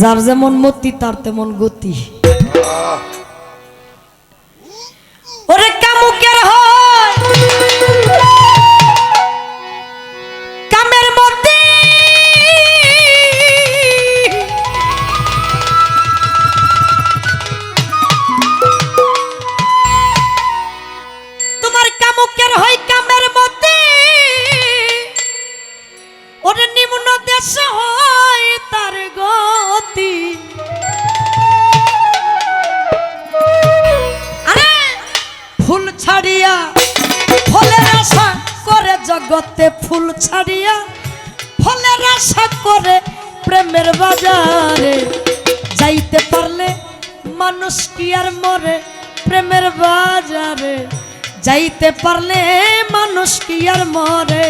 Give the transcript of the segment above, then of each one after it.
যার যেমন মতি তার তেমন গতি। জগতে ফুল ছাড়িয়া ফলের আশা করে প্রেমের বাজারে। যাইতে পারলে মানুষ কি আর মরে প্রেমের বাজারে? যাইতে পারলে মানুষ কি আর মরে?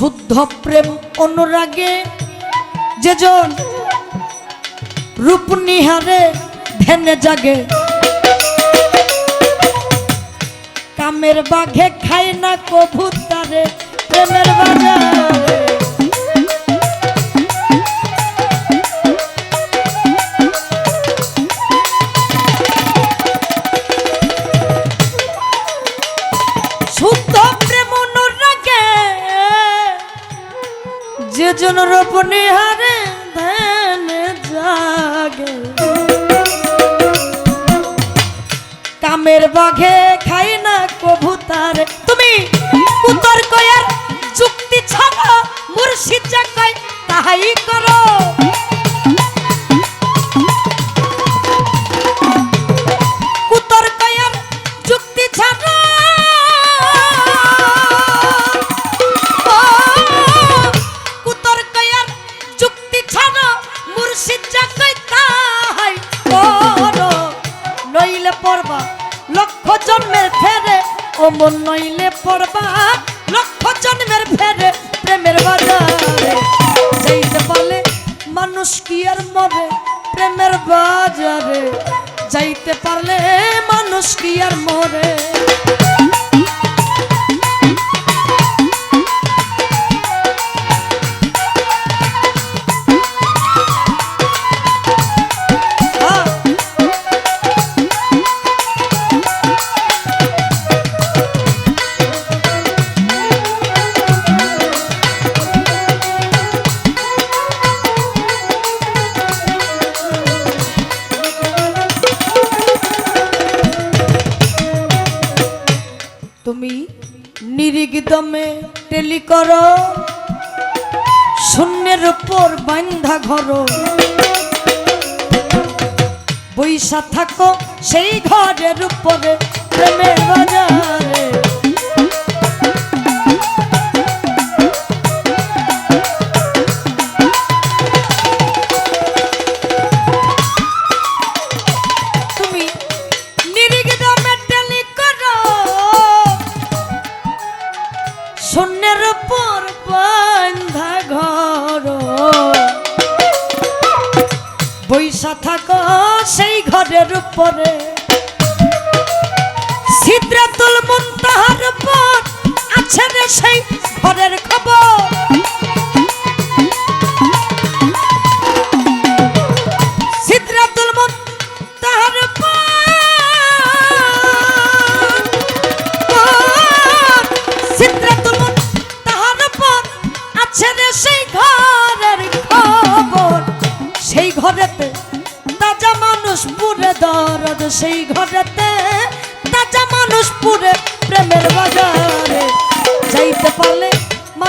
শুদ্ধ প্রেম অনুরাগে যেজন রূপ নিহারে ধ্যানে জাগে। কামের বাঘে খায় না কবুতারে, প্রেমের বাজারে। যে নিহারে ধ্যান জাগে। কামের বাঘে খাই না কবুতার তুমি উত্তর কয়ার যুক্তি ছাড়া মুর্শিদ যা কয় তাহাই করো। প্রেমের বাজারে যাইতে পারলে মানুষ কি আর মরে? নিরিগ দমে টেলি কর। শূন্যের উপর বান্ধা ঘর। বৈশা থাকো সেই ঘরের উপরে প্রেমের বাজারে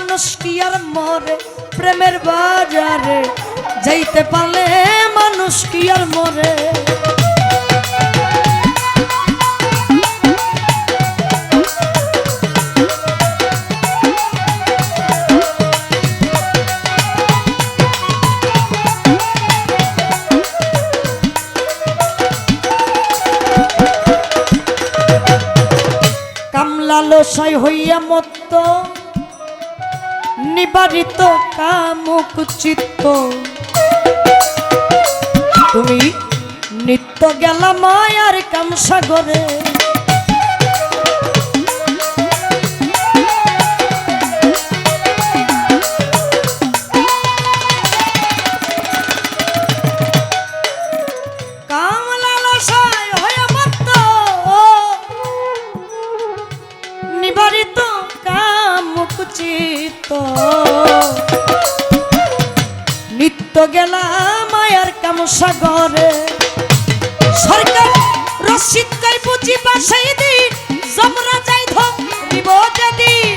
মানুষ কি আর মরে? প্রেমের বাজারে যাইতে পারলে মানুষ কি আর মরে? লালসায় হইয়া মত নিবারিত কামুক চিত্ত। তুমি নিত্য গেলা মায়ার কামসাগরে চিত্ত। নিত্য গেলা মায়ার কাম সাগরে। সরকার রসিদ কই বুঝি বাসাই দিন জমরা যাই ধরিব যেদিন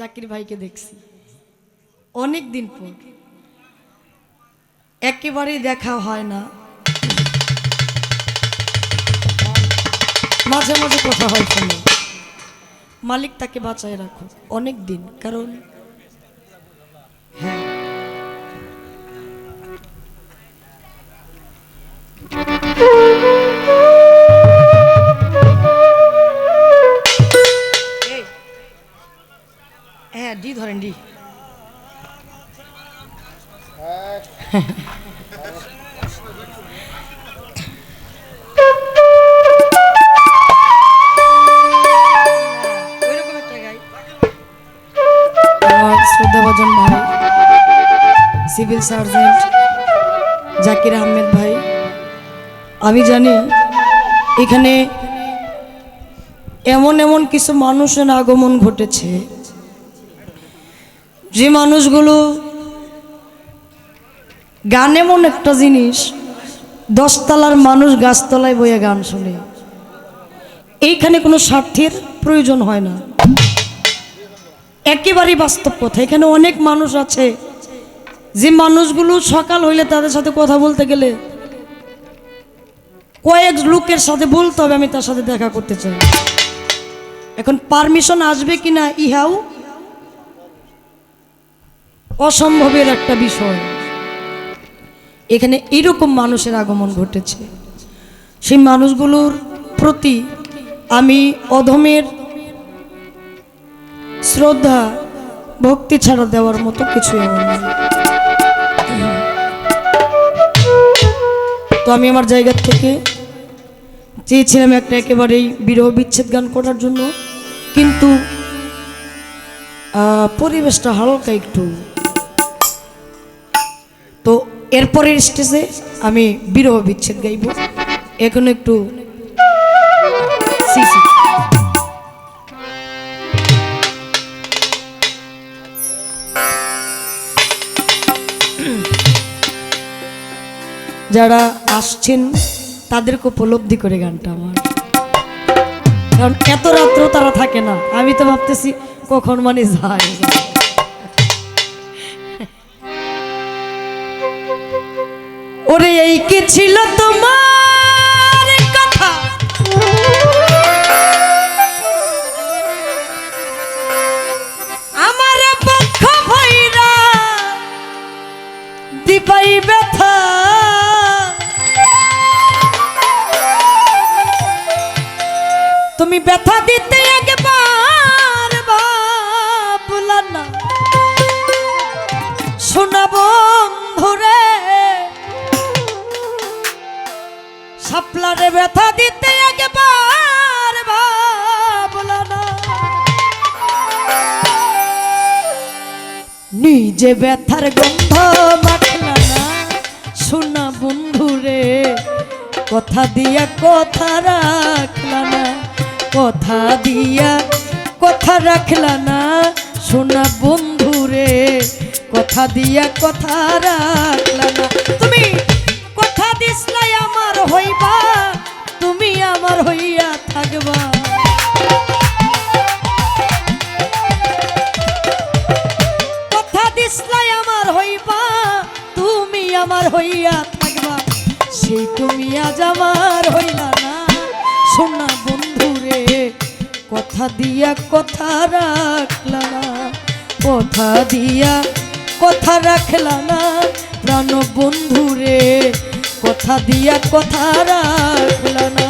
জাকির ভাইকে দেখছি। অনেক দিন পর। একেবারেই দেখা হয় না। মাঝে মাঝে কথা হয় মালিক তাকে বাঁচায় রাখো অনেক দিন কারণ শ্রদ্ধাভাজন ভাই, সিভিল সার্জেন্ট জাকির আহমেদ ভাই, আমি জানি এখানে এমন এমন কিছু মানুষের আগমন ঘটেছে। যে মানুষগুলো গান এমন একটা জিনিস, দশতলার মানুষ গাছতলায় বইয়ে গান শুনে। এইখানে কোনো স্বার্থের প্রয়োজন হয় না। একেবারেই বাস্তব কথা। এখানে অনেক মানুষ আছে, যে মানুষগুলো সকাল হইলে তাদের সাথে কথা বলতে গেলে কয়েক লোকের সাথে বলতে হবে, আমি তার সাথে দেখা করতে চাই। এখন পারমিশন আসবে কিনা ইহাও অসম্ভবের একটা বিষয়। এখানে এরকম মানুষের আগমন ঘটেছে। সেই মানুষগুলোর প্রতি আমি অধমের শ্রদ্ধা, ভক্তি ছাড়া দেওয়ার মতো কিছু এমন নেই। তো আমি আমার জায়গা থেকে চেয়েছিলাম একটা একেবারেই বিরহ বিচ্ছেদ গান করার জন্য, কিন্তু পরিবেশটা হালকা একটু। তো এরপরের স্টেজে আমি বিরহ বিচ্ছেদ গাইব। এখন একটু, সি সি। যারা আসছেন, তাদেরকে উপলব্ধি করে গানটা আমার। কারণ এত রাত্র তারা থাকে না, আমি তো ভাবতেছি কখন মানে যায়। ওরে, এই কি ছিল তোমার? দিতে একবার নিজে ব্যথার গন্ধ মাখলা না। শোনা বন্ধুরে কথা দিয়া কথা রাখলা না। কথা দিয়া কথা রাখলা না। শোনা বন্ধুরে কথা দিয়া কথা রাখলা না। তুমি কথা দিসলাই আমার হইবা কথা দিয়া কথা রাখলাম কথা দিয়া কথা রাখলাম প্রাণ বন্ধুরে কথা দিয়া কথা রাখলাম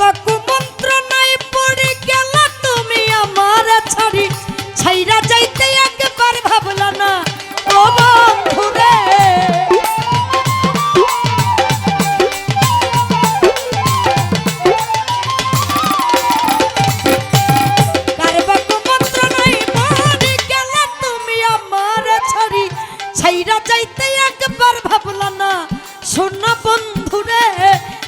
বাকু মন্ত্র নাই পড়ে গেল তুমি আমার ছাড়ি। ছাইরা যাইতে একবার ভাবলা না, ও বন্ধুরে। ছাইরা যাইতে একবার ভাবলা না, শোন বন্ধুরে।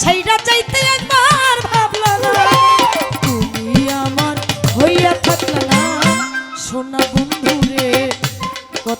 ছাইরা যাইতে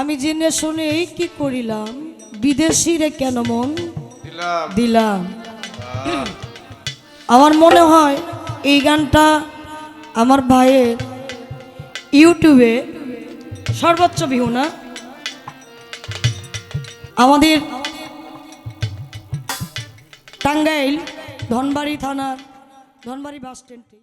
আমি জেনে শুনে এই কি করিলাম? বিদেশিরে কেন মন? দিলাম। আমার মনে হয় এই গানটা আমার ভাইয়ের ইউটিউবে সর্বোচ্চ ভিউ না? আমাদের টাঙ্গাইল ধনবাড়ি থানার ধনবাড়ি বাস স্ট্যান্ডে।